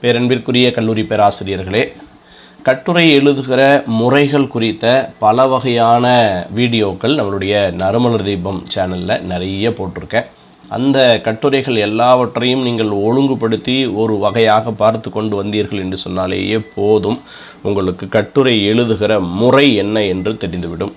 பேரன்பிற்குரிய கல்லூரி பேராசிரியர்களே கட்டுரை எழுதுகிற முறைகள் குறித்த பல வகையான வீடியோக்கள் நம்மளுடைய நறுமலர் தீபம் சேனலில் நிறைய போட்டிருக்கேன். அந்த கட்டுரைகள் எல்லாவற்றையும் நீங்கள் ஒழுங்குபடுத்தி ஒரு வகையாக பார்த்து கொண்டு வந்தீர்கள் என்று சொன்னாலேயே போதும். உங்களுக்கு கட்டுரை எழுதுகிற முறை என்ன என்று தெரிந்துவிடும்.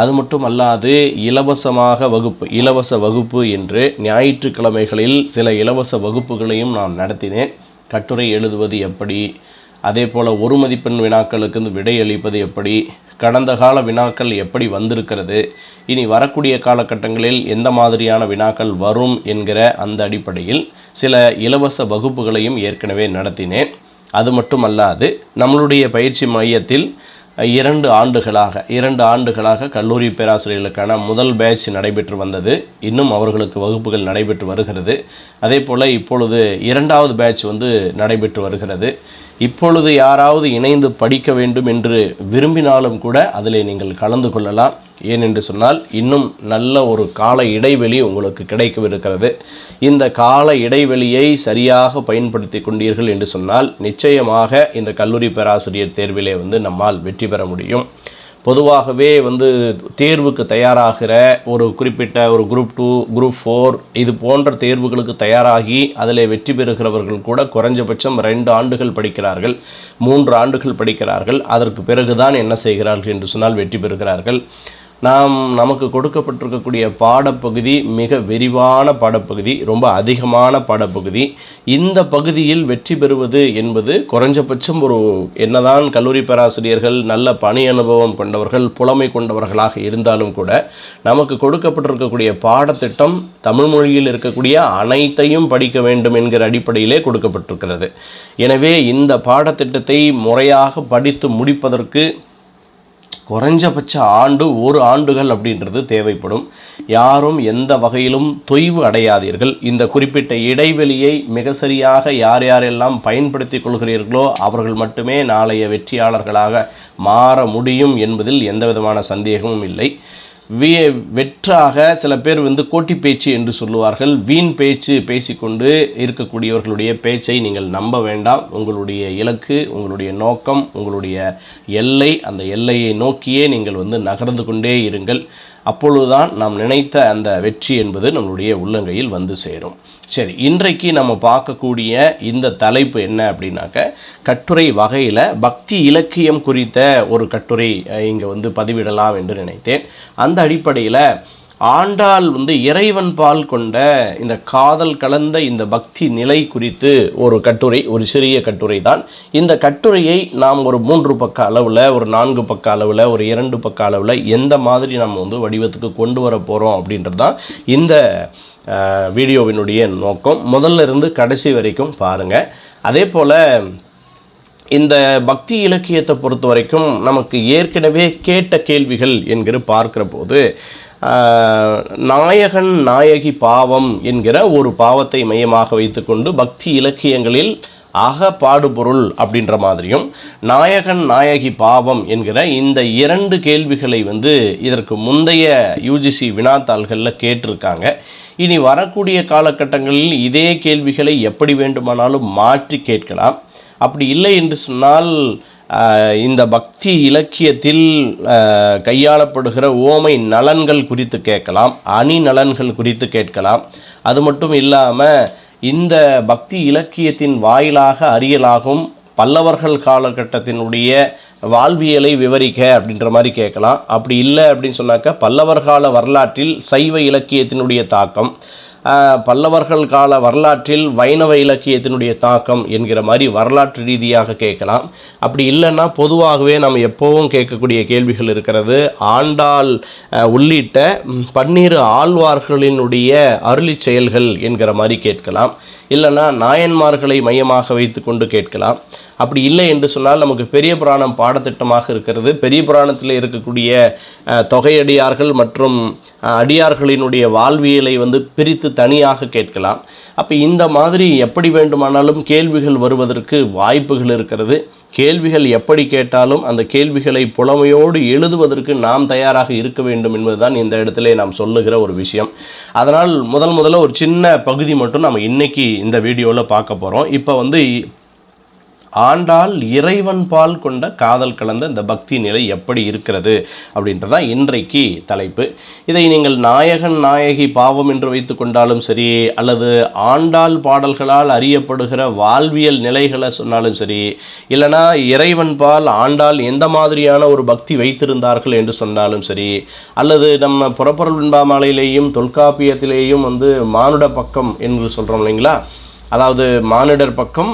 அது மட்டும் அல்லாது இலவசமாக வகுப்பு இலவச வகுப்பு என்று ஞாயிற்றுக்கிழமைகளில் சில இலவச வகுப்புகளையும் நான் நடத்தினேன். கட்டுரை எழுதுவது எப்படி? அதே போல் ஒரு மதிப்பெண் வினாக்களுக்கு வந்து விடை எப்படி? கடந்த கால வினாக்கள் எப்படி வந்திருக்கிறது? இனி வரக்கூடிய காலகட்டங்களில் எந்த மாதிரியான வினாக்கள் வரும் என்கிற அந்த அடிப்படையில் சில இலவச வகுப்புகளையும் ஏற்கனவே நடத்தினேன். அது மட்டுமல்லாது நம்மளுடைய பயிற்சி மையத்தில் இரண்டு ஆண்டுகளாக இரண்டு ஆண்டுகளாக கல்லூரி பேராசிரியர்களுக்கான முதல் பேட்ச் நடைபெற்று வந்தது. இன்னும் அவர்களுக்கு வகுப்புகள் நடைபெற்று வருகிறது. அதே போல் இப்பொழுது இரண்டாவது பேட்ச் வந்து நடைபெற்று வருகிறது. இப்பொழுது யாராவது இணைந்து படிக்க வேண்டும் என்று விரும்பினாலும் கூட அதில் நீங்கள் கலந்து கொள்ளலாம். ஏனென்று சொன்னால் இன்னும் நல்ல ஒரு கால இடைவெளி உங்களுக்கு கிடைக்கவிருக்கிறது. இந்த கால இடைவெளியை சரியாக பயன்படுத்தி கொண்டீர்கள் என்று சொன்னால் நிச்சயமாக இந்த கல்லூரி பேராசிரியர் தேர்விலே வந்து நம்மால் வெற்றி பெற முடியும். பொதுவாகவே வந்து தேர்வுக்கு தயாராகிற ஒரு குறிப்பிட்ட ஒரு குரூப் டூ குரூப் ஃபோர் இது போன்ற தேர்வுகளுக்கு தயாராகி அதில் வெற்றி பெறுகிறவர்கள் கூட குறைஞ்சபட்சம் ரெண்டு ஆண்டுகள் படிக்கிறார்கள் மூன்று ஆண்டுகள் படிக்கிறார்கள். அதற்கு பிறகுதான் என்ன செய்கிறார்கள் என்று சொன்னால் வெற்றி பெறுகிறார்கள். நாம் நமக்கு கொடுக்கப்பட்டிருக்கக்கூடிய பாடப்பகுதி மிக விரிவான பாடப்பகுதி ரொம்ப அதிகமான பாடப்பகுதி. இந்த பகுதியில் வெற்றி பெறுவது என்பது குறைஞ்சபட்சம் ஒரு என்னதான் கல்லூரி பேராசிரியர்கள் நல்ல பணி அனுபவம் கொண்டவர்கள் புலமை கொண்டவர்களாக இருந்தாலும் கூட நமக்கு கொடுக்கப்பட்டிருக்கக்கூடிய பாடத்திட்டம் தமிழ் மொழியில் இருக்கக்கூடிய அனைத்தையும் படிக்க வேண்டும் என்கிற அடிப்படையிலே கொடுக்கப்பட்டிருக்கிறது. எனவே இந்த பாடத்திட்டத்தை முறையாக படித்து முடிப்பதற்கு குறைஞ்சபட்ச ஆண்டு ஒரு ஆண்டுகள் அப்படின்றது தேவைப்படும். யாரும் எந்த வகையிலும் தொய்வு அடையாதீர்கள். இந்த குறிப்பிட்ட இடைவெளியை மிக சரியாக யார் யாரெல்லாம் பயன்படுத்தி கொள்கிறீர்களோ அவர்கள் மட்டுமே நாளைய வெற்றியாளர்களாக மாற முடியும் என்பதில் எந்தவிதமான சந்தேகமும் இல்லை. வெற்றாக சில பேர் வந்து கோட்டி பேச்சு என்று சொல்லுவார்கள். வீண் பேச்சு பேசிக்கொண்டு இருக்கக்கூடியவர்களுடைய பேச்சை நீங்கள் நம்ப வேண்டாம். உங்களுடைய இலக்கு உங்களுடைய நோக்கம் உங்களுடைய எல்லை அந்த எல்லையை நோக்கியே நீங்கள் வந்து நகர்ந்து கொண்டே இருங்கள். அப்பொழுதுதான் நாம் நினைத்த அந்த வெற்றி என்பது நம்மளுடைய உள்ளங்கையில் வந்து சேரும். சரி இன்றைக்கு நம்ம பார்க்கக்கூடிய இந்த தலைப்பு என்ன அப்படின்னாக்க கட்டுரை வகையில் பக்தி இலக்கியம் குறித்த ஒரு கட்டுரை இங்கே வந்து பதிவிடலாம் என்று நினைத்தேன். அந்த அடிப்படையில் ஆண்டாள் வந்து இறைவன் பால் கொண்ட இந்த காதல் கலந்த இந்த பக்தி நிலை குறித்து ஒரு கட்டுரை ஒரு சிறிய கட்டுரை தான் இந்த கட்டுரையை நாம் ஒரு மூன்று பக்க அளவில் ஒரு நான்கு பக்க அளவில் ஒரு இரண்டு பக்க அளவில் எந்த மாதிரி நம்ம வந்து வடிவத்துக்கு கொண்டு வர போகிறோம் அப்படின்றது தான் இந்த வீடியோவினுடைய நோக்கம். முதல்ல இருந்து கடைசி வரைக்கும் பாருங்கள் அதே போல் இந்த பக்தி இலக்கியத்தை பொறுத்த வரைக்கும் நமக்கு ஏற்கனவே கேட்ட கேள்விகள் என்கிற பார்க்குற போது நாயகன் நாயகி பாவம் என்கிற ஒரு பாவத்தை மையமாக வைத்துக்கொண்டு பக்தி இலக்கியங்களில் அக பாடுபொருள் அப்படின்ற மாதிரியும் நாயகன் நாயகி பாவம் என்கிற இந்த இரண்டு கேள்விகளை வந்து இதற்கு முந்தைய யூஜிசி வினாத்தாள்களில் கேட்டிருக்காங்க. இனி வரக்கூடிய காலகட்டங்களில் இதே கேள்விகளை எப்படி வேண்டுமானாலும் மாற்றி கேட்கலாம். அப்படி இல்லை என்று சொன்னால் இந்த பக்தி இலக்கியத்தில் கையாளப்படுகிற ஓமை நலன்கள் குறித்து கேட்கலாம் அணி நலன்கள் குறித்து கேட்கலாம். அது மட்டும் இல்லாமல் இந்த பக்தி இலக்கியத்தின் வாயிலாக அறியலாகும் பல்லவர்கள் காலகட்டத்தினுடைய வாழ்வியலை விவரிக்க அப்படின்ற மாதிரி கேட்கலாம். அப்படி இல்லை அப்படின்னு சொன்னாக்க பல்லவர் கால வரலாற்றில் சைவ இலக்கியத்தினுடைய தாக்கம் பல்லவர்கள் கால வரலாற்றில் வைணவ இலக்கியத்தினுடைய தாக்கம் என்கிற மாதிரி வரலாற்று ரீதியாக கேட்கலாம். அப்படி இல்லைன்னா பொதுவாகவே நம்ம எப்போவும் கேட்கக்கூடிய கேள்விகள் இருக்கிறது. ஆண்டாள் உள்ளிட்ட பன்னீர் ஆழ்வார்களினுடைய அருளி செயல்கள் என்கிற மாதிரி கேட்கலாம். இல்லைன்னா நாயன்மார்களை மையமாக வைத்து கொண்டு கேட்கலாம். அப்படி இல்லை என்று சொன்னால் நமக்கு பெரிய புராணம் பாடத்திட்டமாக இருக்கிறது. பெரிய புராணத்தில் இருக்கக்கூடிய தொகையடியார்கள் மற்றும் அடியார்களினுடைய வாழ்வியலை வந்து பிரித்து தனியாக கேட்கலாம். அப்போ இந்த மாதிரி எப்படி வேண்டுமானாலும் கேள்விகள் வருவதற்கு வாய்ப்புகள் இருக்கிறது. கேள்விகள் எப்படி கேட்டாலும் அந்த கேள்விகளை புலமையோடு எழுதுவதற்கு நாம் தயாராக இருக்க வேண்டும் என்பதுதான் இந்த இடத்துல நாம் சொல்லுகிற ஒரு விஷயம். அதனால் முதல் முதல்ல ஒரு சின்ன பகுதி மட்டும் நம்ம இன்னைக்கு இந்த வீடியோவில் பார்க்க போகிறோம் இப்போ வந்து ஆண்டால் இறைவன் பால் கொண்ட காதல் கலந்த இந்த பக்தி நிலை எப்படி இருக்கிறது அப்படின்றதான் இன்றைக்கு தலைப்பு. இதை நீங்கள் நாயகன் நாயகி பாவம் என்று வைத்து கொண்டாலும் சரி அல்லது ஆண்டாள் பாடல்களால் அறியப்படுகிற வாழ்வியல் நிலைகளை சொன்னாலும் சரி இல்லைனா இறைவன் பால் ஆண்டாள் எந்த மாதிரியான ஒரு பக்தி வைத்திருந்தார்கள் என்று சொன்னாலும் சரி அல்லது நம்ம புறப்பொருள் பின்பாமலையிலேயும் தொல்காப்பியத்திலேயும் வந்து மானுட பக்கம் என்று சொல்கிறோம் இல்லைங்களா? அதாவது மானிடர் பக்கம்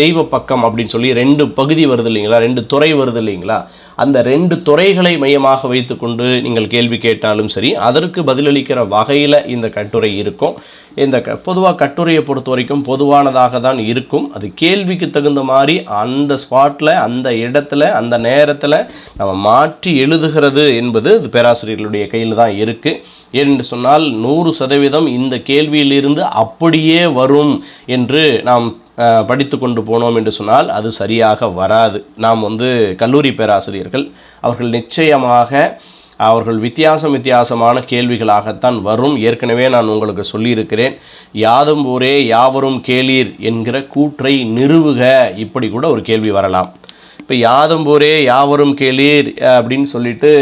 தெய்வ பக்கம் அப்படின்னு சொல்லி ரெண்டு பகுதி வருது இல்லைங்களா? ரெண்டு துறை வருது இல்லைங்களா? அந்த ரெண்டு துறைகளை மையமாக வைத்துக்கொண்டு நீங்கள் கேள்வி கேட்டாலும் சரி அதற்கு பதிலளிக்கிற வகையில் இந்த கட்டுரை இருக்கும். இந்த க பொதுவாக கட்டுரையை பொறுத்த வரைக்கும் பொதுவானதாக தான் இருக்கும். அது கேள்விக்கு தகுந்த மாதிரி அந்த ஸ்பாட்டில் அந்த இடத்துல அந்த நேரத்தில் நம்ம மாற்றி எழுதுகிறது என்பது பேராசிரியர்களுடைய கையில் தான் இருக்குது என்று சொன்னால் நூறு சதவீதம் இந்த கேள்வியிலிருந்து அப்படியே வரும் என்று நாம் படித்து கொண்டு போனோம் என்று சொன்னால் அது சரியாக வராது. நாம் வந்து கல்லூரி பேராசிரியர்கள் அவர்கள் நிச்சயமாக அவர்கள் வித்தியாசம் வித்தியாசமான கேள்விகளாகத்தான் வரும். ஏற்கனவே நான் உங்களுக்கு சொல்லியிருக்கிறேன் யாதும் ஊரே யாவரும் கேளீர் என்கிற கூற்றை நிறுவுக இப்படி கூட ஒரு கேள்வி வரலாம். இப்போ யாதும் ஊரே யாவரும் கேளீர் அப்படின்னு சொல்லிட்டு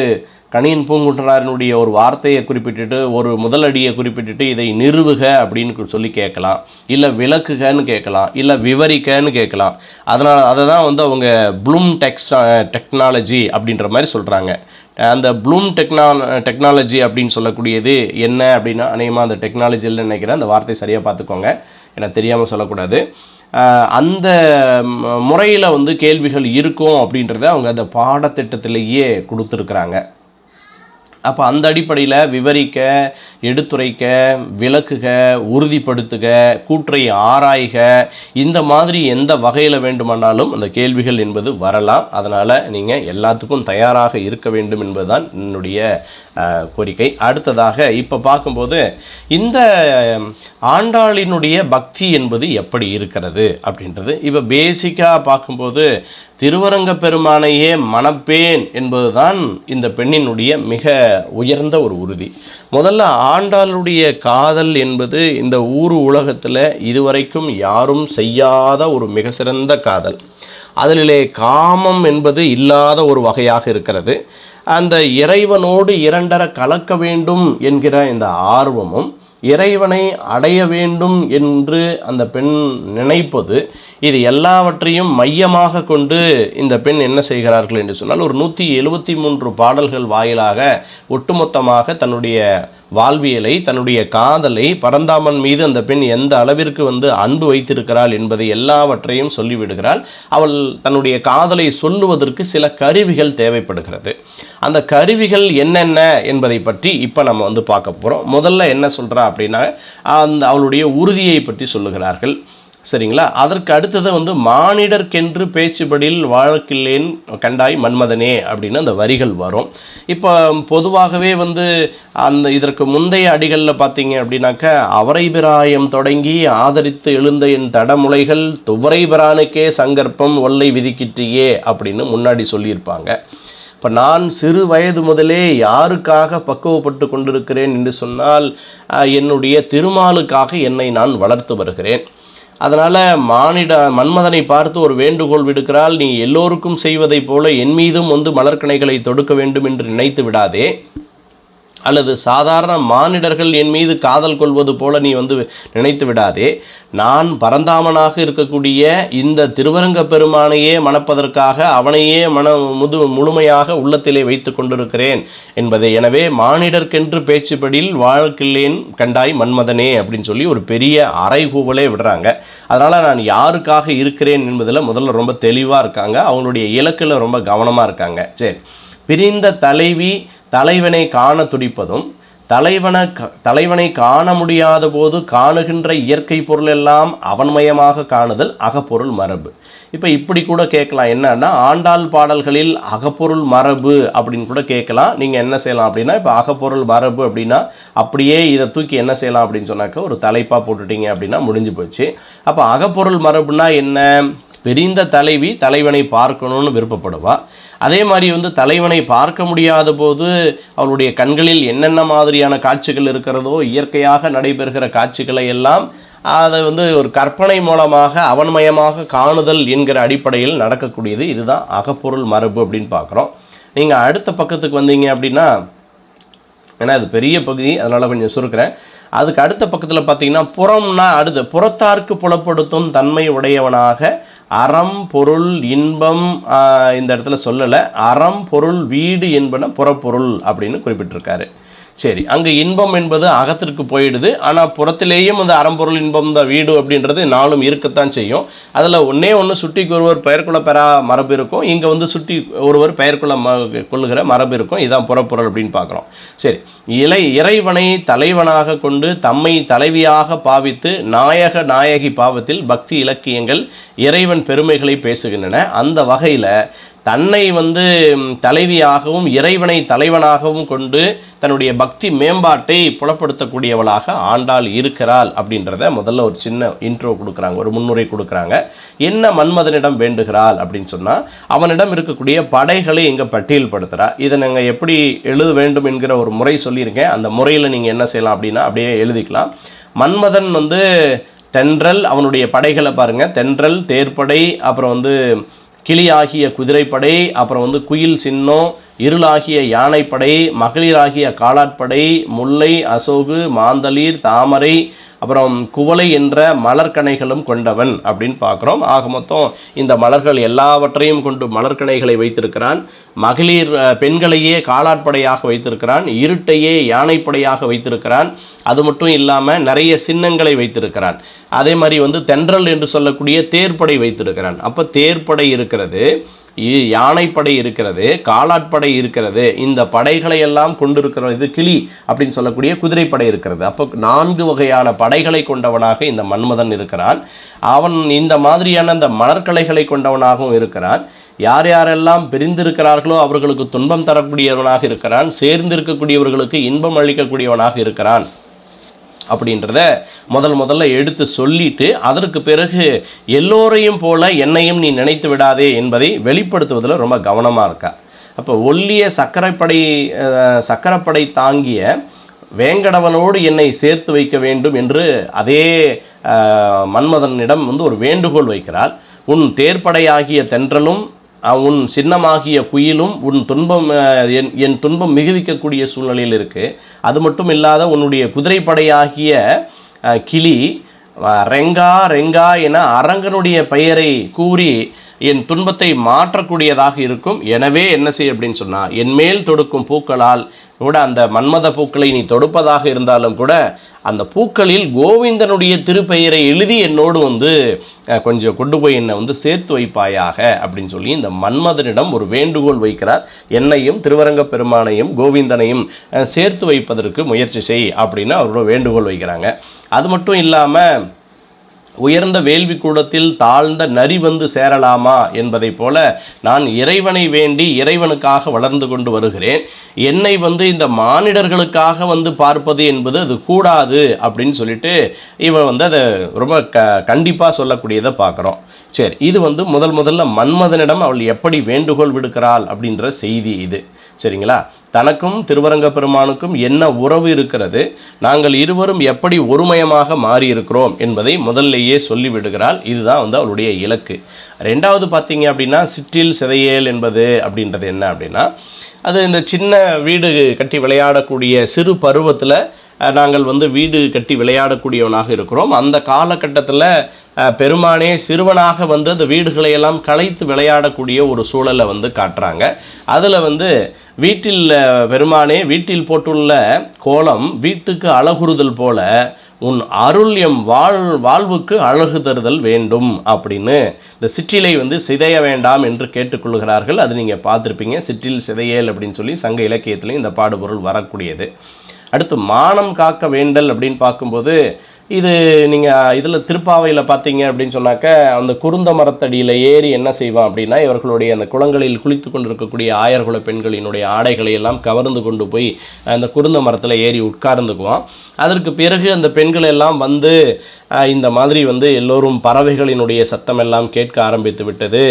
கணியன் பூங்குன்றனாரினுடைய ஒரு வார்த்தையை குறிப்பிட்டுட்டு ஒரு முதலடியை குறிப்பிட்டுட்டு இதை நிறுவுக அப்படின்னு சொல்லி கேட்கலாம். இல்லை விளக்குகன்னு கேட்கலாம். இல்லை விவரிக்கன்னு கேட்கலாம். அதனால் அதை தான் வந்து அவங்க ப்ளூம் டெக்ஸ் டெக்னாலஜி அப்படின்ற மாதிரி சொல்கிறாங்க அந்த ப்ளூம் டெக்னா டெக்னாலஜி அப்படின்னு சொல்லக்கூடியது என்ன அப்படின்னா அநேகமாக அந்த டெக்னாலஜியில் நினைக்கிறேன். அந்த வார்த்தை சரியாக பார்த்துக்கோங்க. எனக்கு தெரியாமல் சொல்லக்கூடாது. அந்த முறையில் வந்து கேள்விகள் இருக்கும் அப்படின்றத அவங்க அந்த பாடத்திட்டத்திலேயே கொடுத்துருக்குறாங்க. அப்போ அந்த அடிப்படையில் விவரிக்க எடுத்துரைக்க விளக்குக உறுதிப்படுத்துக கூற்றை ஆராய்க இந்த மாதிரி எந்த வகையில் வேண்டுமானாலும் அந்த கேள்விகள் என்பது வரலாம். அதனால் நீங்கள் எல்லாத்துக்கும் தயாராக இருக்க வேண்டும் என்பதுதான் என்னுடைய கோரிக்கை. அடுத்ததாக இப்போ பார்க்கும்போது இந்த ஆண்டாளினுடைய பக்தி என்பது எப்படி இருக்கிறது அப்படின்றது. இப்போ பேசிக்காக பார்க்கும்போது திருவரங்க பெருமானையே மணப்பேன் என்பதுதான் இந்த பெண்ணினுடைய மிக உயர்ந்த ஒரு உறுதி. முதல்ல ஆண்டாளுடைய காதல் என்பது இந்த ஊர் உலகத்தில் இதுவரைக்கும் யாரும் செய்யாத ஒரு மிக சிறந்த காதல். அதிலே காமம் என்பது இல்லாத ஒரு வகையாக இருக்கிறது. அந்த இறைவனோடு இரண்டர கலக்க வேண்டும் என்கிற இந்த ஆர்வமும் இறைவனை அடைய வேண்டும் என்று அந்த பெண் நினைப்பது இது எல்லாவற்றையும் மையமாக கொண்டு இந்த பெண் என்ன செய்கிறார்கள் என்று சொன்னால் ஒரு நூற்றி எழுபத்தி மூன்று பாடல்கள் வாயிலாக ஒட்டுமொத்தமாக தன்னுடைய வாழ்வியலை தன்னுடைய காதலை பரந்தாமன் மீது அந்த பெண் எந்த அளவிற்கு வந்து அன்பு வைத்திருக்கிறாள் என்பதை எல்லாவற்றையும் சொல்லிவிடுகிறாள். அவள் தன்னுடைய காதலை சொல்லுவதற்கு சில கருவிகள் தேவைப்படுகிறது. அந்த கருவிகள் என்னென்ன என்பதை பற்றி இப்போ நம்ம வந்து பார்க்க போகிறோம் முதல்ல என்ன சொல்கிறா அப்படின்னா அந்த அவளுடைய உறுதியை பற்றி சொல்லுகிறார்கள். சரிங்களா? அதற்கு அடுத்தது வந்து மானிடர்க்கென்று பேச்சுபடில் வாழ்க்கில்லேன் கண்டாய் மன்மதனே அப்படின்னு அந்த வரிகள் வரும். இப்போ பொதுவாகவே வந்து அந்த இதற்கு முந்தைய அடிகளில் பார்த்தீங்க அப்படின்னாக்க அவரை பிராயம் தொடங்கி ஆதரித்து எழுந்த என் தடமுலைகள் துவரை பிரானுக்கே சங்கற்பம் ஒல்லை விதிக்கிட்டியே அப்படின்னு முன்னாடி சொல்லியிருப்பாங்க. இப்போ நான் சிறு வயது முதலே யாருக்காக பக்குவப்பட்டு கொண்டிருக்கிறேன் என்று சொன்னால் என்னுடைய திருமாலுக்காக என்னை நான் வளர்த்து வருகிறேன். அதனால் மானிட மன்மதனை பார்த்து ஒரு வேண்டுகோள் விடுக்கிறாள் நீ எல்லோருக்கும் செய்வதைப் போல என் மீதும் வந்து மலர்கணைகளை தொடுக்க வேண்டும் என்று நினைத்து விடாதே. அல்லது சாதாரண மானிடர்கள் என் மீது காதல் கொள்வது போல நீ வந்து நினைத்து விடாதே. நான் பரந்தாமனாக இருக்கக்கூடிய இந்த திருவரங்க பெருமானையே மணப்பதற்காக அவனையே மன முது முழுமையாக உள்ளத்திலே வைத்து கொண்டிருக்கிறேன் என்பதை. எனவே மானிடர்க்கென்று பேச்சுப்படில் வாழ்க்கில்லேன் கண்டாய் மன்மதனே அப்படின்னு சொல்லி ஒரு பெரிய அறைகூவலே விடுறாங்க. அதனால் நான் யாருக்காக இருக்கிறேன் என்பதில் முதல்ல ரொம்ப தெளிவாக இருக்காங்க. அவங்களுடைய இலக்கில் ரொம்ப கவனமாக இருக்காங்க. சரி. பிரிந்த தலைவி தலைவனை காண துடிப்பதும் தலைவன க- தலைவனை காண முடியாத போது காணுகின்ற இயற்கை பொருள் எல்லாம் அவன்மயமாக காணுதல் அகப்பொருள் மரபு. இப்போ இப்படி கூட கேட்கலாம். என்னன்னா ஆண்டாள் பாடல்களில் அகப்பொருள் மரபு அப்படின்னு கூட கேட்கலாம். நீங்கள் என்ன செய்யலாம் அப்படின்னா இப்போ அகப்பொருள் மரபு அப்படின்னா அப்படியே இதை தூக்கி என்ன செய்யலாம் அப்படின்னு சொன்னாக்க ஒரு தலைப்பாக போட்டுட்டீங்க அப்படின்னா முடிஞ்சு போச்சு. அப்போ அகப்பொருள் மரபுனா என்ன? பிரிந்த தலைவி தலைவனை பார்க்கணும்னு விருப்பப்படுவா. அதே மாதிரி வந்து தலைவனை பார்க்க முடியாத போது அவருடைய கண்களில் என்னென்ன மாதிரியான காட்சிகள் இருக்கிறதோ இயற்கையாக நடைபெறுகிற காட்சிகளை எல்லாம் அதை வந்து ஒரு கற்பனை மூலமாக அவன்மயமாக காணுதல் என்கிற அடிப்படையில் நடக்கக்கூடியது. இதுதான் அகப்பொருள் மரபு அப்படின்னு பார்க்குறோம். நீங்கள் அடுத்த பக்கத்துக்கு வந்தீங்க அப்படின்னா ஏன்னா அது பெரிய பகுதி அதனால் கொஞ்சம் சுருக்கிறேன். அதுக்கு அடுத்த பக்கத்தில் பார்த்தீங்கன்னா புறம்னா அடுத்து புறத்தார்க்கு புலப்படுத்தும் தன்மை உடையவனாக அறம் பொருள் இன்பம் இந்த இடத்துல சொல்லலை. அறம் பொருள் வீடு என்பன புறப்பொருள் அப்படின்னு குறிப்பிட்டிருக்காரு. சரி அங்கே இன்பம் என்பது அகத்திற்கு போயிடுது. ஆனால் புறத்திலேயும் அந்த அறம்பொருள் இன்பம் தான் வீடு அப்படின்றது நாளும் இருக்கத்தான் செய்யும். அதில் ஒன்றே ஒன்று சுட்டிக்கு ஒருவர் பெயர்க்குள்ள பெறா மரபு இருக்கும். இங்கே வந்து சுட்டி ஒருவர் பெயர்க்குள்ள ம கொள்ளுகிற மரபு இருக்கும். இதான் புறப்பொருள் அப்படின்னு பார்க்குறோம். சரி இலை இறைவனை தலைவனாக கொண்டு தம்மை தலைவியாக பாவித்து நாயக நாயகி பாவத்தில் பக்தி இலக்கியங்கள் இறைவன் பெருமைகளை பேசுகின்றன. அந்த வகையில் தன்னை வந்து தலைவியாகவும் இறைவனை தலைவனாகவும் கொண்டு தன்னுடைய பக்தி மேம்பாட்டை புலப்படுத்தக்கூடியவளாக ஆண்டாள் இருக்கிறாள் அப்படின்றத முதல்ல ஒரு சின்ன இன்ட்ரோ கொடுக்குறாங்க ஒரு முன்னுரை கொடுக்குறாங்க. என்ன மன்மதனிடம் வேண்டுகிறாள் அப்படின்னு சொன்னால் அவனிடம் இருக்கக்கூடிய படைகளை இங்கே பட்டியல்படுத்துகிறா இதை நாங்கள் எப்படி எழுத வேண்டும் என்கிற ஒரு முறை சொல்லியிருக்கேன். அந்த முறையில் நீங்கள் என்ன செய்யலாம் அப்படின்னா அப்படியே எழுதிக்கலாம். மன்மதன் வந்து தென்றல் அவனுடைய படைகளை பாருங்கள் தென்றல் தேர்ப்படை அப்புறம் வந்து கிளியாகிய குதிரைப்படை அப்புறம் வந்து குயில் சின்னம் இருளாகிய யானைப்படை மகளிராகிய காலாட்படை முல்லை அசோகு மாந்தளிர் தாமரை அப்புறம் குவளை என்ற மலர்கனைகளும் கொண்டவன் அப்படின்னு பார்க்குறோம். ஆக மொத்தம் இந்த மலர்கள் எல்லாவற்றையும் கொண்டு மலர்கனைகளை வைத்திருக்கிறான். மகளிர் பெண்களையே காலாட்படையாக வைத்திருக்கிறான். இருட்டையே யானைப்படையாக வைத்திருக்கிறான். அது மட்டும் இல்லாமல் நிறைய சின்னங்களை வைத்திருக்கிறான். அதே மாதிரி வந்து தென்றல் என்று சொல்லக்கூடிய தேர்ப்படை வைத்திருக்கிறான். அப்போ தேர்ப்படை இருக்கிறது இ- யானைப்படை இருக்கிறது காலாட்படை இருக்கிறது இந்த படைகளை எல்லாம் கொண்டிருக்கிற இது கிளி அப்படின்னு சொல்லக்கூடிய குதிரைப்படை இருக்கிறது. அப்போ நான்கு வகையான படைகளை கொண்டவனாக இந்த மன்மதன் இருக்கிறான். அவன் இந்த மாதிரியான அந்த மலர்கலைகளை கொண்டவனாகவும் இருக்கிறான். யார் யாரெல்லாம் பிரிந்திருக்கிறார்களோ அவர்களுக்கு துன்பம் தரக்கூடியவனாக இருக்கிறான். சேர்ந்திருக்கக்கூடியவர்களுக்கு இன்பம் அளிக்கக்கூடியவனாக இருக்கிறான். அப்படின்றத முதல் முதல்ல எடுத்து சொல்லிட்டு அதற்கு பிறகு எல்லோரையும் போல என்னையும் நீ நினைத்து விடாதே என்பதை வெளிப்படுத்துவதில் ரொம்ப கவனமாக இருக்கா. அப்போ ஒல்லிய சக்கரைப்படை சக்கரப்படை தாங்கிய வேங்கடவனோடு என்னை சேர்த்து வைக்க வேண்டும் என்று அதே மன்மதனிடம் வந்து ஒரு வேண்டுகோள் வைக்கிறாள். உன் தேர்ப்படையாகிய தென்றலும் உன் சின்னமாகிய குயிலும் உன் துன்பம் என் என் துன்பம் மிகுவிக்கக்கூடிய சூழ்நிலையில் இருக்கு. அது மட்டும் இல்லாத உன்னுடைய குதிரைப்படையாகிய கிளி ரெங்கா ரெங்கா என அரங்கனுடைய பெயரை கூறி என் துன்பத்தை மாற்றக்கூடியதாக இருக்கும். எனவே என்ன செய் அப்படின்னு சொன்னால் என் மேல் தொடுக்கும் பூக்களால் கூட அந்த மன்மத பூக்களை நீ தொடுப்பதாக இருந்தாலும் கூட அந்த பூக்களில் கோவிந்தனுடைய திருப்பெயரை எழுதி என்னோடு வந்து கொஞ்சம் கொண்டு போய் என்னை வந்து சேர்த்து வைப்பாயாக அப்படின்னு சொல்லி இந்த மன்மதனிடம் ஒரு வேண்டுகோள் வைக்கிறார். என்னையும் திருவரங்க பெருமானையும் கோவிந்தனையும் சேர்த்து வைப்பதற்கு முயற்சி செய் அப்படின்னு அவரோட வேண்டுகோள் வைக்கிறாங்க. அது மட்டும் இல்லாமல் உயர்ந்த வேள்வி கூடத்தில் தாழ்ந்த நரி வந்து சேரலாமா என்பதைப் போல நான் இறைவனை வேண்டி இறைவனுக்காக வளர்ந்து கொண்டு வருகிறேன். என்னை வந்து இந்த மானிடர்களுக்காக வந்து பார்ப்பது என்பது அது கூடாது அப்படின்னு சொல்லிட்டு இவன் வந்து அதை ரொம்ப க கண்டிப்பாக சொல்லக்கூடியதை பார்க்குறோம். சரி இது வந்து முதல் முதல்ல மன்மதனிடம் அவள் எப்படி வேண்டுகோள் விடுக்கிறாள் அப்படின்ற செய்தி இது. சரிங்களா? தனக்கும் திருவரங்க பெருமானுக்கும் என்ன உறவு இருக்கிறது? நாங்கள் இருவரும் எப்படி ஒருமயமாக மாறியிருக்கிறோம் என்பதை முதல்லையே சொல்லிவிடுகிறாள். இதுதான் வந்து அவளுடைய இலக்கு. ரெண்டாவது பார்த்தீங்க அப்படின்னா சிற்றில் சிதையேல் என்பது அப்படின்றது என்ன அப்படின்னா அது இந்த சின்ன வீடு கட்டி விளையாடக்கூடிய சிறு பருவத்தில் நாங்கள் வந்து வீடு கட்டி விளையாடக்கூடியவனாக இருக்கிறோம். அந்த காலகட்டத்தில் பெருமானே சிறுவனாக வந்து அந்த வீடுகளை எல்லாம் களைத்து விளையாடக்கூடிய ஒரு சூழலை வந்து காட்டுறாங்க. அதில் வந்து வீட்டில் பெருமானே வீட்டில் போட்டுள்ள கோலம் வீட்டுக்கு அழகுறுதல் போல உன் அருள் எம் வாழ் வாழ்வுக்கு அழகு தருதல் வேண்டும் அப்படின்னு. இந்த சிற்றிலை வந்து சிதைய வேண்டாம் என்று கேட்டுக்கொள்கிறார்கள் அது நீங்கள் பார்த்துருப்பீங்க. சிற்றில் சிதையல் அப்படின்னு சொல்லி சங்க இலக்கியத்திலையும் இந்த பாடுபொருள் வரக்கூடியது. அடுத்து மானம் காக்க வேண்டல் அப்படின்னு பார்க்கும்போது இது நீங்கள் இதில் திருப்பாவையில் பார்த்தீங்க அப்படின்னு சொன்னாக்க அந்த குருந்த மரத்தடியில் ஏறி என்ன செய்வான் அப்படின்னா இவர்களுடைய அந்த குளங்களில் குளித்து கொண்டிருக்கக்கூடிய ஆயர்குல பெண்களினுடைய ஆடைகளை எல்லாம் கவர்ந்து கொண்டு போய் அந்த குருந்த மரத்தில் ஏறி உட்கார்ந்துக்குவான். அதற்கு பிறகு அந்த பெண்கள் எல்லாம் வந்து இந்த மாதிரி வந்து எல்லோரும் பறவைகளினுடைய சத்தமெல்லாம் கேட்க ஆரம்பித்து விட்டது.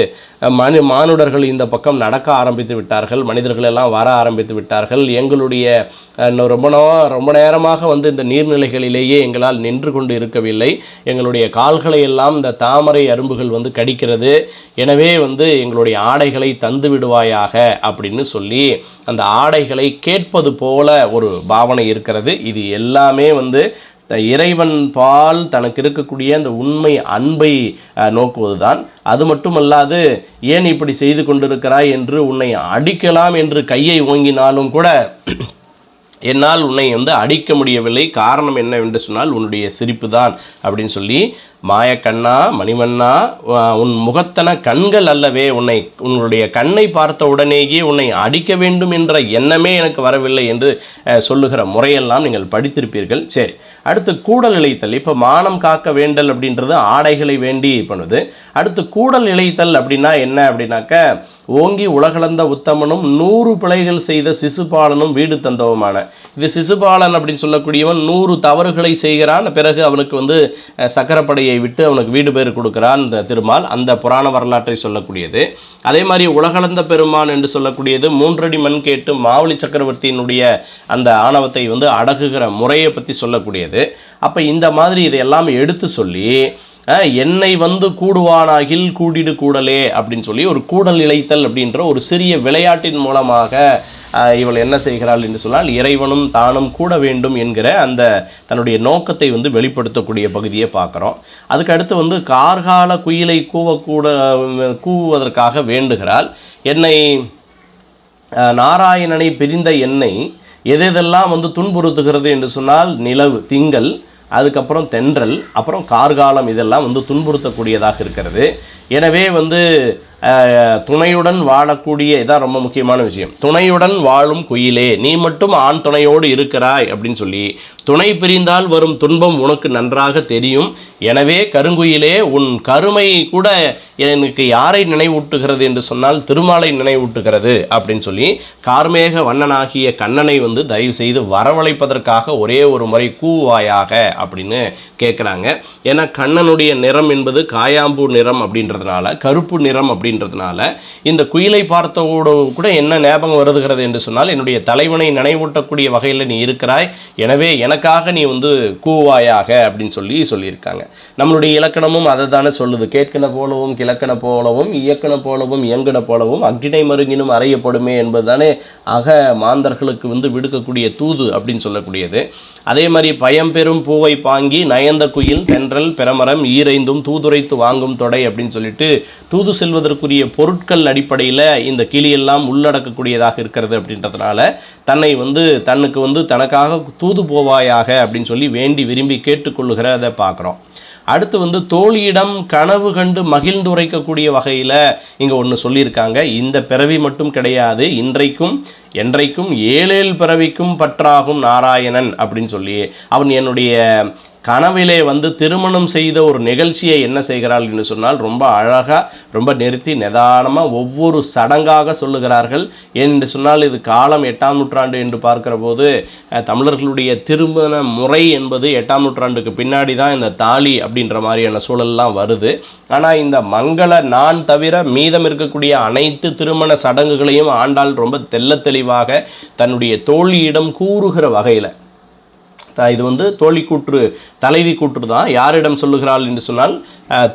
மனு மானுடர்கள் இந்த பக்கம் நடக்க ஆரம்பித்து விட்டார்கள். மனிதர்கள் எல்லாம் வர ஆரம்பித்து விட்டார்கள். எங்களுடைய இன்னும் ரொம்ப நோ ரொம்ப நேரமாக வந்து இந்த நீர்நிலைகளிலேயே எங்களால் நின்று கொண்டு இருக்கவில்லை. எங்களுடைய கால்களை எல்லாம் இந்த தாமரை அரும்புகள் வந்து கடிக்கிறது. எனவே வந்து எங்களுடைய ஆடைகளை தந்து விடுவாயாக அப்படின்னு சொல்லி அந்த ஆடைகளை கேட்பது போல ஒரு பாவனை இருக்கிறது. இது எல்லாமே வந்து இறைவன் பால் தனக்கு இருக்கக்கூடிய அந்த உண்மை அன்பை நோக்குவதுதான். அது மட்டுமல்லாது ஏன் இப்படி செய்து கொண்டிருக்கிறாய் என்று உன்னை அடிக்கலாம் என்று கையை ஓங்கினாலும் கூட என்னால் உன்னை வந்து அடிக்க முடியவில்லை. காரணம் என்னவென்று சொன்னால் உன்னுடைய சிரிப்பு தான் அப்படின்னு சொல்லி மாயக்கண்ணா மணிவண்ணா உன் முகத்தன கண்கள் அல்லவே உன்னை உன்னுடைய கண்ணை பார்த்த உடனேயே உன்னை அடிக்க வேண்டும் என்ற எண்ணமே எனக்கு வரவில்லை என்று சொல்லுகிற முறையெல்லாம் நீங்கள் படித்திருப்பீர்கள். சரி. அடுத்து கூடல் இழைத்தல். இப்போ மானம் காக்க வேண்டல் அப்படின்றது ஆடைகளை வேண்டி பண்ணுது. அடுத்து கூடல் இழைத்தல் அப்படின்னா என்ன அப்படின்னாக்க ஓங்கி உலகளந்த உத்தமனும் நூறு பிழைகள் செய்த சிசுபாலனும் வீடு தந்தவுமான. இது சிசுபாலன் அப்படின்னு சொல்லக்கூடியவன் நூறு தவறுகளை செய்கிறான். பிறகு அவனுக்கு வந்து சக்கரப்படையை விட்டு அவனுக்கு வீடு பேர் கொடுக்கிறான் இந்த திருமால். அந்த புராண வரலாற்றை சொல்லக்கூடியது. அதே மாதிரி உலகளந்த பெருமான் என்று சொல்லக்கூடியது மூன்றடி மண் கேட்டு மாவலி சக்கரவர்த்தியினுடைய அந்த ஆணவத்தை வந்து அடகுகிற முறையை பற்றி சொல்லக்கூடியது. அப்போ இந்த மாதிரி இதையெல்லாம் எடுத்து சொல்லி என்னை வந்து கூடுவானாகில் கூடிடு கூடலே அப்படின்னு சொல்லி ஒரு கூடல் இழைத்தல் அப்படின்ற ஒரு சிறிய விளையாட்டின் மூலமாக இவள் என்ன செய்கிறாள் என்று சொன்னால் இறைவனும் தானும் கூட வேண்டும் என்கிற அந்த தன்னுடைய நோக்கத்தை வந்து வெளிப்படுத்தக்கூடிய பகுதியை பார்க்குறோம். அதுக்கு அடுத்து வந்து கார்கால குயிலை கூவக்கூட கூவுவதற்காக வேண்டுகிறாள். என்னை நாராயணனை பிரிந்த என்னை எதெதெல்லாம் வந்து துன்புறுத்துகிறது என்று சொன்னால் நிலவு திங்கள் அதுக்கப்புறம் தென்றல் அப்புறம் கார்காலம் இதெல்லாம் வந்து துன்புறுத்தக்கூடியதாக இருக்கிறது. எனவே வந்து துணையுடன் வாழக்கூடிய இதான் ரொம்ப முக்கியமான விஷயம். துணையுடன் வாழும் குயிலே நீ மட்டும் ஆண் துணையோடு இருக்கிறாய் அப்படின்னு சொல்லி துணை பிரிந்தால் வரும் துன்பம் உனக்கு நன்றாக தெரியும். எனவே கருங்குயிலே உன் கருமை கூட எனக்கு யாரை நினைவூட்டுகிறது என்று சொன்னால் திருமாலை நினைவூட்டுகிறது அப்படின்னு சொல்லி கார்மேக வண்ணனாகிய கண்ணனை வந்து தயவு செய்து வரவழைப்பதற்காக ஒரே ஒரு முறை கூவாயாக அப்படின்னு கேட்குறாங்க ஏன்னா கண்ணனுடைய நிறம் என்பது காயாம்பூ நிறம் அப்படின்றதுனால கருப்பு நிறம் அப்படின்னு அப்படின்றதுனால இந்த குயிலை பார்த்தவோடு கூட என்ன ஞாபகம் வருதுகிறது என்று சொன்னால் என்னுடைய தலைவனை நினைவூட்டக்கூடிய வகையில் நீ இருக்கிறாய். எனவே எனக்காக நீ வந்து கூவாயாக அப்படின்னு சொல்லி சொல்லியிருக்காங்க. நம்மளுடைய இலக்கணமும் அதை தானே சொல்லுது. கேட்கன போலவும் கிழக்கன போலவும் இயக்கன போலவும் இயங்கன போலவும் அக்கினை மருங்கினும் அறையப்படுமே என்பதுதானே அக மாந்தர்களுக்கு வந்து விடுக்கக்கூடிய தூது அப்படின்னு சொல்லக்கூடியது. அதே மாதிரி பயம்பெரும் பூவை பாங்கி நயந்த குயில் தென்றல் பெரமரம் ஈரைந்தும் தூதுரைத்து வாங்கும் தொடை அப்படின்னு சொல்லிட்டு தூது செல்வதற்கு செல்வதற்குரிய பொருட்கள் அடிப்படையில் இந்த கிளியெல்லாம் உள்ளடக்கக்கூடியதாக இருக்கிறது அப்படின்றதுனால தன்னை வந்து தன்னுக்கு வந்து தனக்காக தூது போவாயாக அப்படின்னு சொல்லி வேண்டி விரும்பி கேட்டுக்கொள்ளுகிறத பார்க்குறோம். அடுத்து வந்து தோழியிடம் கனவு கண்டு மகிழ்ந்துரைக்கக்கூடிய வகையில் இங்கே ஒன்று சொல்லியிருக்காங்க. இந்த பிறவி மட்டும் கிடையாது இன்றைக்கும் என்றைக்கும் ஏழேல் பிறவிக்கும் பற்றாகும் நாராயணன் அப்படின்னு சொல்லி அவன் என்னுடைய கனவிலே வந்து திருமணம் செய்த ஒரு நிகழ்ச்சியை என்ன செய்கிறாள் என்று சொன்னால் ரொம்ப அழகாக ரொம்ப நிறுத்தி நிதானமாக ஒவ்வொரு சடங்காக சொல்லுகிறார்கள். என்று சொன்னால் இது காலம் எட்டாம் நூற்றாண்டு என்று பார்க்கிற போது தமிழர்களுடைய திருமண முறை என்பது எட்டாம் நூற்றாண்டுக்கு பின்னாடி தான் இந்த தாலி அப்படின்ற மாதிரியான சூழல்லாம் வருது. ஆனால் இந்த மங்கள நான் தவிர மீதம் இருக்கக்கூடிய அனைத்து திருமண சடங்குகளையும் ஆண்டாள் ரொம்ப தெள்ளத் தெளிவாக தன்னுடைய தோழியிடம் கூறுகிற வகையில். இது வந்து தோழி கூற்று தலைவி கூற்று தான். யாரிடம் சொல்லுகிறாள் என்று சொன்னால்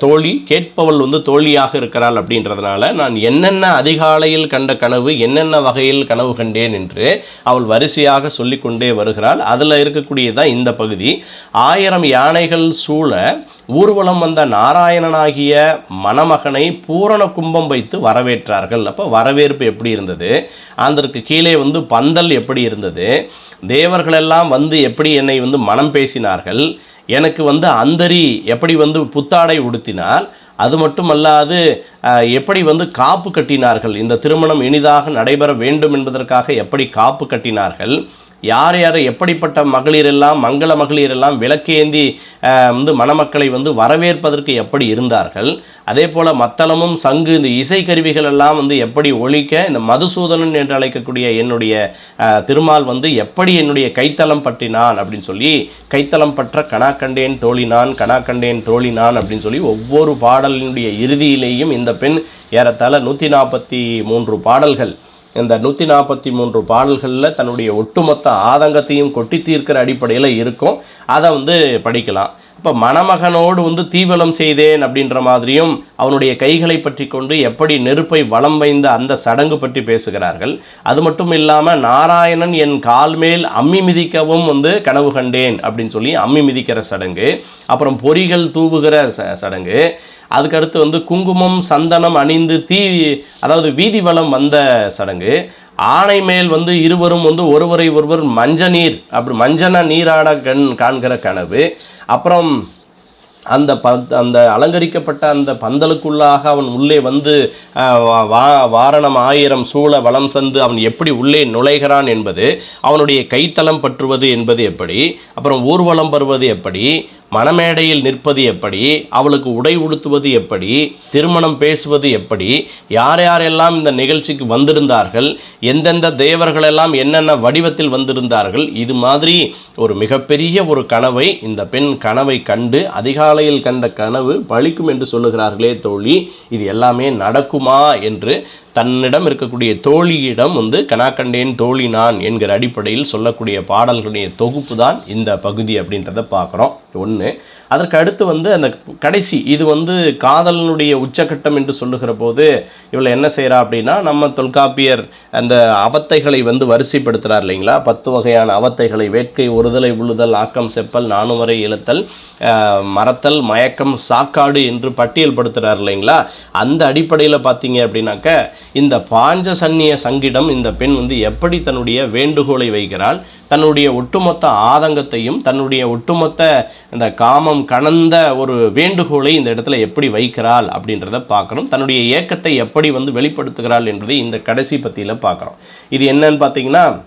தோழி கேட்பவள் வந்து தோழியாக இருக்கிறாள் அப்படின்றதுனால நான் என்னென்ன அதிகாலையில் கண்ட கனவு என்னென்ன வகையில் கனவு கண்டேன் என்று அவள் வரிசையாக சொல்லிக்கொண்டே வருகிறாள். அதில் இருக்கக்கூடியதான் இந்த பகுதி. ஆயிரம் யானைகள் சூழ ஊர்வலம் வந்த நாராயணனாகிய மணமகனை பூரண கும்பம் வைத்து வரவேற்றார்கள். அப்போ வரவேற்பு எப்படி இருந்தது? அதற்கு கீழே வந்து பந்தல் எப்படி இருந்தது? தேவர்களெல்லாம் வந்து எப்படி என்ன வந்து மனம் பேசினார்கள். எனக்கு வந்து அந்தரி எப்படி வந்து புத்தாடை உடுத்தினார். அது மட்டுமல்லாது எப்படி வந்து காப்பு கட்டினார்கள். இந்த திருமணம் இனிதாக நடைபெற வேண்டும் என்பதற்காக எப்படி காப்பு கட்டினார்கள். யார் யார் எப்படிப்பட்ட மகளிர் எல்லாம் மங்கள மகளிர் எல்லாம் விளக்கேந்தி வந்து மணமக்களை வந்து வரவேற்பதற்கு எப்படி இருந்தார்கள்? அதே போல் மத்தளமும் சங்கு இந்த இசைக்கருவிகள் எல்லாம் வந்து எப்படி ஒழிக்க இந்த மதுசூதனன் என்று அழைக்கக்கூடிய என்னுடைய திருமால் வந்து எப்படி என்னுடைய கைத்தளம் பற்றினான் அப்படின்னு சொல்லி கைத்தளம் பற்ற கணா கண்டேன் தோழினான் கணா கண்டேன் தோழினான் அப்படின்னு சொல்லி ஒவ்வொரு பாடலினுடைய இறுதியிலேயும் இந்த பெண் ஏறத்தாழ நூற்றி நாற்பத்தி மூன்று பாடல்கள். இந்த நூற்றி நாற்பத்தி மூன்று பாடல்களில் தன்னுடைய ஒட்டுமொத்த ஆதங்கத்தையும் கொட்டி தீர்க்கிற அடிப்படையில் இருக்கும். அதை வந்து படிக்கலாம். இப்போ மணமகனோடு வந்து தீவலம் செய்தேன் அப்படின்ற மாதிரியும் அவனுடைய கைகளை பற்றி கொண்டு எப்படி நெருப்பை வலம் வைந்த அந்த சடங்கு பற்றி பேசுகிறார்கள். அது மட்டும் இல்லாமல் நாராயணன் என் கால் மேல் அம்மி மிதிக்கவும் வந்து கனவு கண்டேன் அப்படின்னு சொல்லி அம்மி மிதிக்கிற சடங்கு. அப்புறம் பொறிகள் தூவுகிற ச சடங்கு. அதுக்கடுத்து வந்து குங்குமம் சந்தனம் அணிந்து தீ அதாவது வீதி வளம் வந்த சடங்கு. ஆணை மேல் வந்து இருவரும் வந்து ஒருவரை ஒருவர் மஞ்ச நீர் அப்படி மஞ்சன நீராட கண் காண்கிற கனவு. அப்புறம் அந்த ப அந்த அலங்கரிக்கப்பட்ட அந்த பந்தலுக்குள்ளாக அவன் உள்ளே வந்து வா- வாரணம் ஆயிரம் சூழ வலம் சந்து அவன் எப்படி உள்ளே நுழைகிறான் என்பது அவனுடைய கைத்தளம் பற்றுவது என்பது எப்படி அப்புறம் ஊர்வலம் வருவது எப்படி மணமேடையில் நிற்பது எப்படி அவளுக்கு உடை உடுத்துவது எப்படி திருமணம் பேசுவது எப்படி யார் யாரெல்லாம் இந்த நிகழ்ச்சிக்கு வந்திருந்தார்கள் எந்தெந்த தேவர்களெல்லாம் என்னென்ன வடிவத்தில் வந்திருந்தார்கள் இது மாதிரி ஒரு மிகப்பெரிய ஒரு கனவை இந்த பெண் கனவை கண்டு அதிகாலையில் கண்ட கனவு பழிக்கும் என்று சொல்லுகிறார்களே தோழி இது எல்லாமே நடக்குமா என்று தன்னிடம் இருக்கக்கூடிய தோழியிடம் வந்து கனாக்கண்டேன் தோழி நான் என்கிற அடிப்படையில் சொல்லக்கூடிய பாடல்களுடைய தொகுப்பு தான் இந்த பகுதி அப்படின்றத பார்க்குறோம். ஒன்று அதற்கு அடுத்து வந்து அந்த கடைசி இது வந்து காதலனுடைய உச்சகட்டம் என்று சொல்லுகிற போது இவளை என்ன செய்கிறா அப்படின்னா நம்ம தொல்காப்பியர் அந்த அவத்தைகளை வந்து வரிசைப்படுத்துகிறார் இல்லைங்களா? பத்து வகையான அவத்தைகளை வேட்கை ஒருதலை உழுதல் ஆக்கம் செப்பல் நானுமறை இழுத்தல் மறத்தல் மயக்கம் சாக்காடு என்று பட்டியல் படுத்துகிறார் இல்லைங்களா? அந்த அடிப்படையில் பார்த்தீங்க அப்படின்னாக்க இந்த பாஞ்சசன்னிய சங்கிடம் இந்த பெண் வந்து எப்படி தன்னுடைய வேண்டுகோளை வைக்கிறாள் தன்னுடைய ஒட்டுமொத்த ஆதங்கத்தையும் தன்னுடைய ஒட்டுமொத்த இந்த காமம் கலந்த ஒரு வேண்டுகோளை இந்த இடத்துல எப்படி வைக்கிறாள் அப்படின்றத பார்க்கணும். தன்னுடைய ஏக்கத்தை எப்படி வந்து வெளிப்படுத்துகிறாள் என்பதை இந்த கடைசி பத்தியில் பார்க்குறோம். இது என்னன்னு பார்த்தீங்கன்னா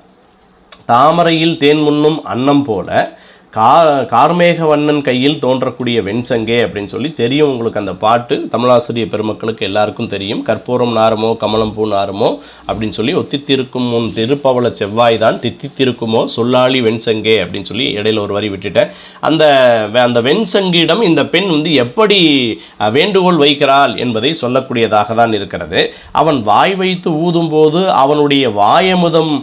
தாமரையில் தேன் முன்னும் அன்னம் போல கா கார்மேக வண்ணன் கையில் தோன்றக்கூடிய வெண்சங்கே அப்படின்னு சொல்லி தெரியும் உங்களுக்கு அந்த பாட்டு. தமிழாசிரியர் பெருமக்களுக்கு எல்லாருக்கும் தெரியும். கற்பூரம் நாரமோ கமலம் பூ நாரமோ அப்படின்னு சொல்லி ஒத்தித்திருக்கும் முன் திருப்பவள செவ்வாய் தான் தித்தித்திருக்குமோ சொல்லாளி வெண்சங்கே அப்படின்னு சொல்லி இடையில ஒரு வரி விட்டுட்டேன். அந்த வெ- அந்த வெண்சங்கிடம் இந்த பெண் வந்து எப்படி வேண்டுகோள் வைக்கிறாள் என்பதை சொல்லக்கூடியதாக தான் இருக்கிறது. அவன் வாய் வைத்து ஊதும்போது அவனுடைய வாயமுதம்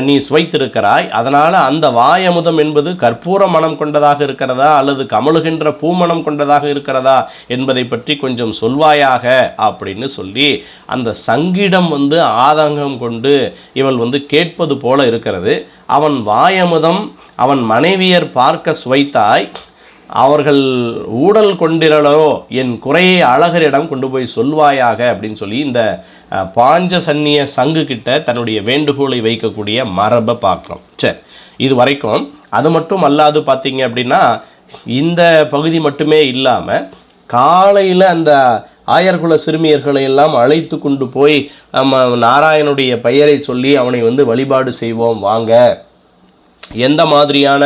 நீ சுவைத்திருக்கிறாய். அதனால் அந்த வாயமுதம் என்பது கற்பூர மனம் கொண்டதாக இருக்கிறதா? அல்லது கமழுகின்ற பூமணம் கொண்டதாக இருக்கிறதா? என்பதை பற்றி கொஞ்சம் சொல்வாயாக அப்படின்னு சொல்லி அந்த சங்கிடம் வந்து ஆதங்கம் கொண்டு இவள் வந்து கேட்பது போல இருக்கிறது. அவன் வாயமுதம் அவன் மனைவியர் பார்க்க சுவைத்தாய். அவர்கள் ஊடல் கொண்டிரலோ என் குறையை அழகரிடம் கொண்டு போய் சொல்வாயாக அப்படின்னு சொல்லி இந்த பாஞ்ச சன்னிய சங்கு கிட்ட தன்னுடைய வேண்டுகோளை வைக்கக்கூடிய மரபை பார்க்குறோம் சரி இது வரைக்கும் அது மட்டும் அல்லாது பார்த்தீங்க அப்படின்னா இந்த பகுதி மட்டுமே இல்லாமல் காலையில் அந்த ஆயர்குல சிறுமியர்களை எல்லாம் அழைத்து கொண்டு போய் நம்ம நாராயணுடைய பெயரை சொல்லி அவனை வந்து வழிபாடு செய்வோம் வாங்க. எந்த மாதிரியான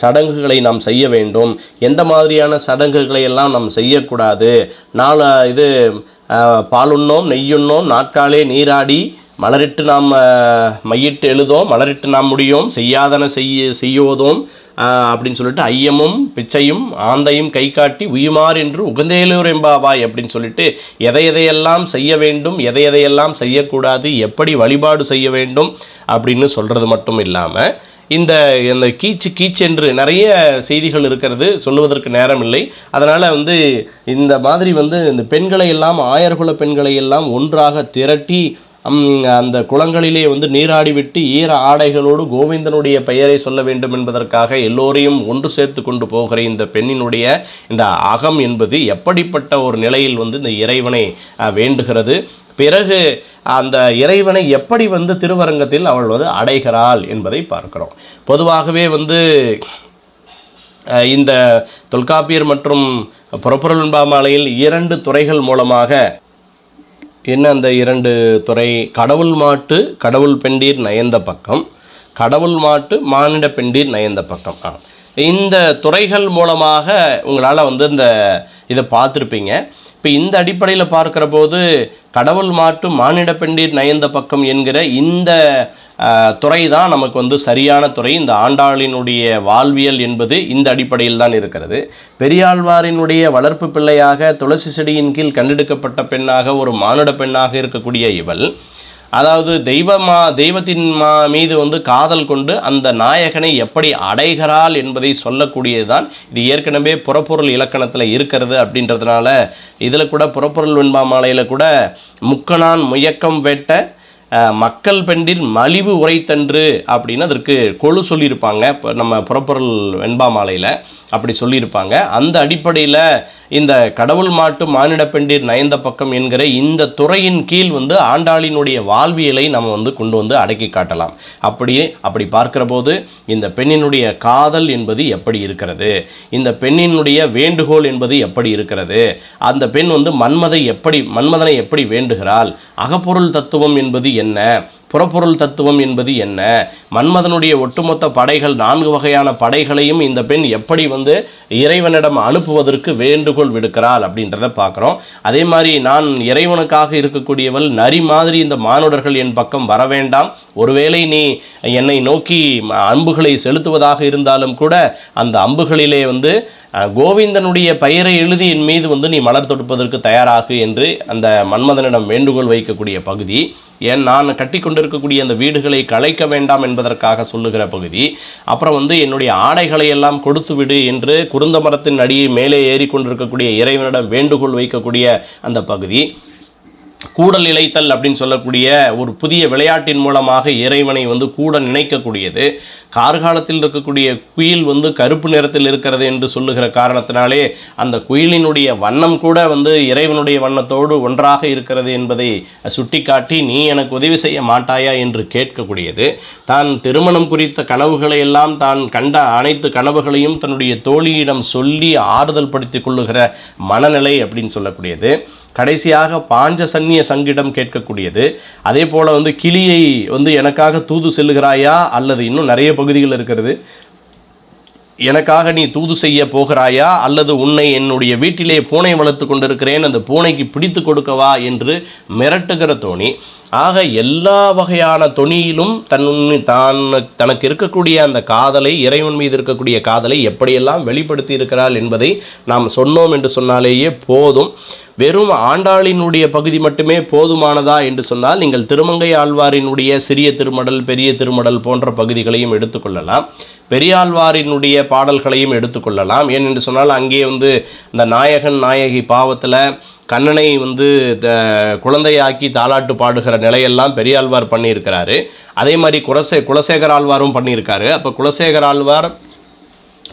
சடங்குகளை நாம் செய்ய வேண்டும்? எந்த மாதிரியான சடங்குகளை எல்லாம் நாம் செய்யக்கூடாது? நாலு இது பாலுண்ணோம் நெய்யுண்ணோம் நாட்காலே நீராடி மலரிட்டு நாம் மையிட்டு எழுதோம் மலரிட்டு நாம் முடியும் செய்யாதன செய்ய செய்யோதோம் அப்படின்னு சொல்லிட்டு ஐயமும் பிச்சையும் ஆந்தையும் கை காட்டி உயுமார் என்று உகந்தேலூர் எம்பாவாய் அப்படின்னு சொல்லிட்டு எதை எதையெல்லாம் செய்ய வேண்டும் எதை எதையெல்லாம் செய்யக்கூடாது எப்படி வழிபாடு செய்ய வேண்டும் அப்படின்னு சொல்கிறது மட்டும் இல்லாமல் இந்த இந்த கீச்சு கீச்சென்று நிறைய செய்திகள் இருக்கிறது. சொல்லுவதற்கு நேரம் இல்லை அதனால் வந்து இந்த மாதிரி வந்து இந்த பெண்களை எல்லாம் ஆயர்குல பெண்களை எல்லாம் ஒன்றாக திரட்டி அந்த குளங்களிலே வந்து நீராடிவிட்டு ஈர ஆடைகளோடு கோவிந்தனுடைய பெயரை சொல்ல வேண்டும் என்பதற்காக எல்லோரையும் ஒன்று சேர்த்து கொண்டு போகிற இந்த பெண்ணினுடைய இந்த அகம் என்பது எப்படிப்பட்ட ஒரு நிலையில் வந்து இந்த இறைவனை வேண்டுகிறது. பிறகு அந்த இறைவனை எப்படி வந்து திருவரங்கத்தில் அவள் வந்து அடைகிறாள் என்பதை பார்க்கிறோம். பொதுவாகவே வந்து இந்த தொல்காப்பியர் மற்றும் புறப்பொருள் மாலையில் இரண்டு துறைகள் மூலமாக என்ன அந்த இரண்டு துறை? கடவுள் மாட்டு கடவுள் பெண்டீர் நயந்த பக்கம். கடவுள் மாட்டு மானிட பெண்டீர் நயந்த பக்கம். ஆ. இந்த துறைகள் மூலமாக உங்களால் வந்து இந்த இதை பார்த்துருப்பீங்க. இப்போ இந்த அடிப்படையில் பார்க்குற போது கடவுள் மாட்டு மானிட பெண்டீர் நயந்த பக்கம் என்கிற இந்த துறை தான் நமக்கு வந்து சரியான துறை. இந்த ஆண்டாளினுடைய வாழ்வியல் என்பது இந்த அடிப்படையில் தான் இருக்கிறது. பெரியாழ்வாரினுடைய வளர்ப்பு பிள்ளையாக துளசி செடியின் கீழ் கண்டெடுக்கப்பட்ட பெண்ணாக ஒரு மானுட பெண்ணாக இருக்கக்கூடிய இவள். அதாவது தெய்வமா தெய்வத்தின் மா மீது வந்து காதல் கொண்டு அந்த நாயகனை எப்படி அடைகிறாள் என்பதை சொல்லக்கூடியதுதான். இது ஏற்கனவே புறப்பொருள் இலக்கணத்தில் இருக்கிறது அப்படின்றதுனால இதில் கூட புறப்பொருள் வெண்பா மாலையில் கூட முக்கணான் முயக்கம் வெட்ட மக்கள் பெண்டில் மலிவு உரைத்தன்று அப்படின்னு அதற்கு கொழு சொல்லியிருப்பாங்க. இப்போ நம்ம புறப்பொருள் வெண்பா மாலையில். அப்படி சொல்லியிருப்பாங்க. அந்த அடிப்படையில் இந்த கடவுள் மாட்டு மானிட பெண்டிர் நயந்த பக்கம் என்கிற இந்த துறையின் கீழ் வந்து ஆண்டாளினுடைய வாழ்வியலை நம்ம வந்து கொண்டு வந்து அடக்கி காட்டலாம். அப்படியே அப்படி பார்க்கிற போது இந்த பெண்ணினுடைய காதல் என்பது எப்படி இருக்கிறது? இந்த பெண்ணினுடைய வேண்டுகோள் என்பது எப்படி இருக்கிறது? அந்த பெண் வந்து மன்மதை எப்படி மன்மதனை எப்படி வேண்டுகிறாள்? அகப்பொருள் தத்துவம் என்பது என்ன? புறப்பொருள் தத்துவம் என்பது என்ன? மன்மதனுடைய ஒட்டுமொத்த படைகள் நான்கு வகையான படைகளையும் இந்த பெண் எப்படி வந்து இறைவனிடம் அனுப்புவதற்கு வேண்டுகோள் விடுக்கிறாள் அப்படின்றத பார்க்குறோம். அதே மாதிரி நான் இறைவனுக்காக இருக்கக்கூடியவள் நரி மாதிரி இந்த மானுடர்கள் என் பக்கம் வர வேண்டாம். ஒருவேளை நீ என்னை நோக்கி அம்புகளை செலுத்துவதாக இருந்தாலும் கூட அந்த அம்புகளிலே வந்து கோவிந்தனுடைய பெயரை எழுதி என் மீது வந்து நீ மலர் தொடுப்பதற்கு தயாராகு என்று அந்த மன்மதனிடம் வேண்டுகோள் வைக்கக்கூடிய பகுதி. ஏன் நான் கட்டி கொண்டிருக்கக்கூடிய அந்த வீடுகளை கலைக்க வேண்டாம் என்பதற்காக சொல்லுகிற பகுதி. அப்புறம் வந்து என்னுடைய ஆடைகளை எல்லாம் கொடுத்து விடு என்று குருந்த மரத்தின் அடியை மேலே ஏறி கொண்டிருக்கக்கூடிய இறைவனிடம் வேண்டுகோள் வைக்கக்கூடிய அந்த பகுதி. கூடல் இழைத்தல் அப்படின்னு சொல்லக்கூடிய ஒரு புதிய விளையாட்டின் மூலமாக இறைவனை வந்து கூட நினைக்கக்கூடியது. கார்காலத்தில் இருக்கக்கூடிய குயில் வந்து கருப்பு நிறத்தில் இருக்கிறது என்று சொல்லுகிற காரணத்தினாலே அந்த குயிலினுடைய வண்ணம் கூட வந்து இறைவனுடைய வண்ணத்தோடு ஒன்றாக இருக்கிறது என்பதை சுட்டிக்காட்டி நீ எனக்கு உதவி செய்ய மாட்டாயா? என்று கேட்கக்கூடியது. தான் திருமணம் குறித்த கனவுகளை எல்லாம் தான் கண்ட அனைத்து கனவுகளையும் தன்னுடைய தோழியிடம் சொல்லி ஆறுதல் படுத்திக் கொள்ளுகிற மனநிலை அப்படின்னு சொல்லக்கூடியது. கடைசியாக பாஞ்ச சன்னிய சங்கிடம் கேட்கக்கூடியது. அதே போல் வந்து கிளியை வந்து எனக்காக தூது செல்லுகிறாயா? அல்லது இன்னும் நிறைய பகுதிகள் இருக்கிறது. எனக்காக நீ தூது செய்ய போகிறாயா? அல்லது உன்னை என்னுடைய வீட்டிலே பூனை வளர்த்து கொண்டிருக்கிறேன் அந்த பூனைக்கு பிடித்து கொடுக்கவா? என்று மிரட்டுகிற தோணி. ஆக எல்லா வகையான தொனியிலும் தன் தான் தனக்கு இருக்கக்கூடிய அந்த காதலை இறைவன் மீது இருக்கக்கூடிய காதலை எப்படியெல்லாம் வெளிப்படுத்தி இருக்கிறாள் என்பதை நாம் சொன்னோம் என்று சொன்னாலேயே போதும். வெறும் ஆண்டாளினுடைய பகுதி மட்டுமே போதுமானதா என்று சொன்னால் நீங்கள் திருமங்கை ஆழ்வாரினுடைய சிறிய திருமடல் பெரிய திருமடல் போன்ற பகுதிகளையும் எடுத்துக்கொள்ளலாம் பெரியாழ்வாரினுடைய பாடல்களையும் எடுத்துக்கொள்ளலாம் ஏனென்று சொன்னால் அங்கே வந்து இந்த நாயகன் நாயகி பாவத்தில் கண்ணனை வந்து த- குழந்தையாக்கி தாலாட்டு பாடுகிற நிலையெல்லாம் பெரியாழ்வார் பண்ணியிருக்கிறாரு. அதே மாதிரி குலசே குலசேகர ஆழ்வாரும் பண்ணியிருக்காரு. அப்போ குலசேகர ஆழ்வார்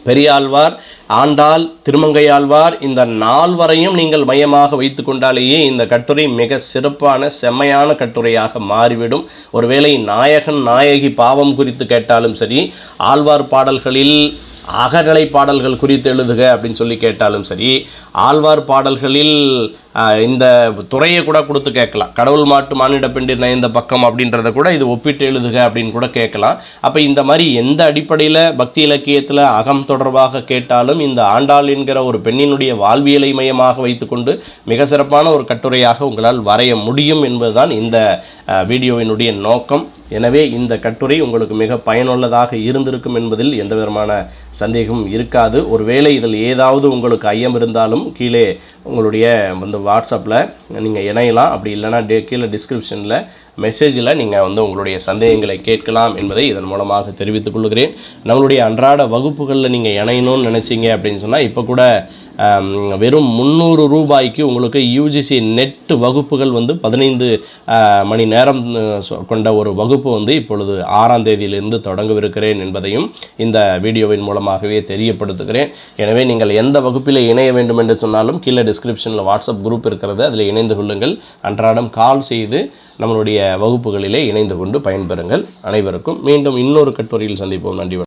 பெரியாழ்வார் ஆண்டாள் திருமங்கையாழ்வார் இந்த நால்வரையும் நீங்கள் மையமாக வைத்து கொண்டாலேயே இந்த கட்டுரை மிக சிறப்பான செம்மையான கட்டுரையாக மாறிவிடும். ஒருவேளை நாயகன் நாயகி பாவம் குறித்து கேட்டாலும் சரி ஆழ்வார் பாடல்களில் அகநிலை பாடல்கள் குறித்து எழுதுக அப்படின்னு சொல்லி கேட்டாலும் சரி ஆழ்வார் பாடல்களில் இந்த துறையை கூட கொடுத்து கேட்கலாம். கடவுள் மாட்டு மானிட பெண்டிர் நயந்த பக்கம் அப்படின்றத கூட இது ஒப்பிட்டு எழுதுக அப்படின்னு கூட கேட்கலாம். அப்போ இந்த மாதிரி எந்த அடிப்படையில் பக்தி இலக்கியத்தில் அகம் தொடர்பாக கேட்டாலும் இந்த ஆண்டாள் என்கிற ஒரு பெண்ணினுடைய வாழ்வியலை மையமாக வைத்துக்கொண்டு மிக சிறப்பான ஒரு கட்டுரையாக உங்களால் வரைய முடியும் என்பதுதான் இந்த வீடியோவினுடைய நோக்கம். எனவே இந்த கட்டுரை உங்களுக்கு மிக பயனுள்ளதாக இருந்திருக்கும் என்பதில் எந்த விதமான சந்தேகமும் இருக்காது. ஒருவேளை இதில் ஏதாவது உங்களுக்கு ஐயம் இருந்தாலும் கீழே உங்களுடைய வந்து வாட்ஸ்அப்பில் நீங்கள் இணையலாம். அப்படி இல்லைன்னா டே கீழே டிஸ்கிரிப்ஷனில் மெசேஜில் நீங்கள் வந்து உங்களுடைய சந்தேகங்களை கேட்கலாம் என்பதை இதன் மூலமாக தெரிவித்துக் கொள்கிறேன். நம்மளுடைய அன்றாட வகுப்புகளில் நீங்கள் இணையணும்னு நினச்சிங்க அப்படின்னு சொன்னால் இப்போ கூட வெறும் முந்நூறு ரூபாய்க்கு உங்களுக்கு யூஜிசி நெட் வகுப்புகள் வந்து பதினைந்து மணி நேரம் கொண்ட ஒரு வகுப்பு வந்து இப்பொழுது ஆறாம் தேதியிலிருந்து தொடங்கவிருக்கிறேன் என்பதையும் இந்த வீடியோவின் மூலமாகவே தெரியப்படுத்துகிறேன். எனவே நீங்கள் எந்த வகுப்பில் இணைய வேண்டும் என்று சொன்னாலும் கீழே டிஸ்கிரிப்ஷனில் வாட்ஸ்அப் குரூப் இருக்கிறது. அதில் இணைந்து கொள்ளுங்கள். அன்றாடம் கால் செய்து நம்மளுடைய வகுப்புகளிலே இணைந்து கொண்டு பயன்பெறுங்கள். அனைவருக்கும் மீண்டும் இன்னொரு கட்டுரையில் சந்திப்போம். நன்றி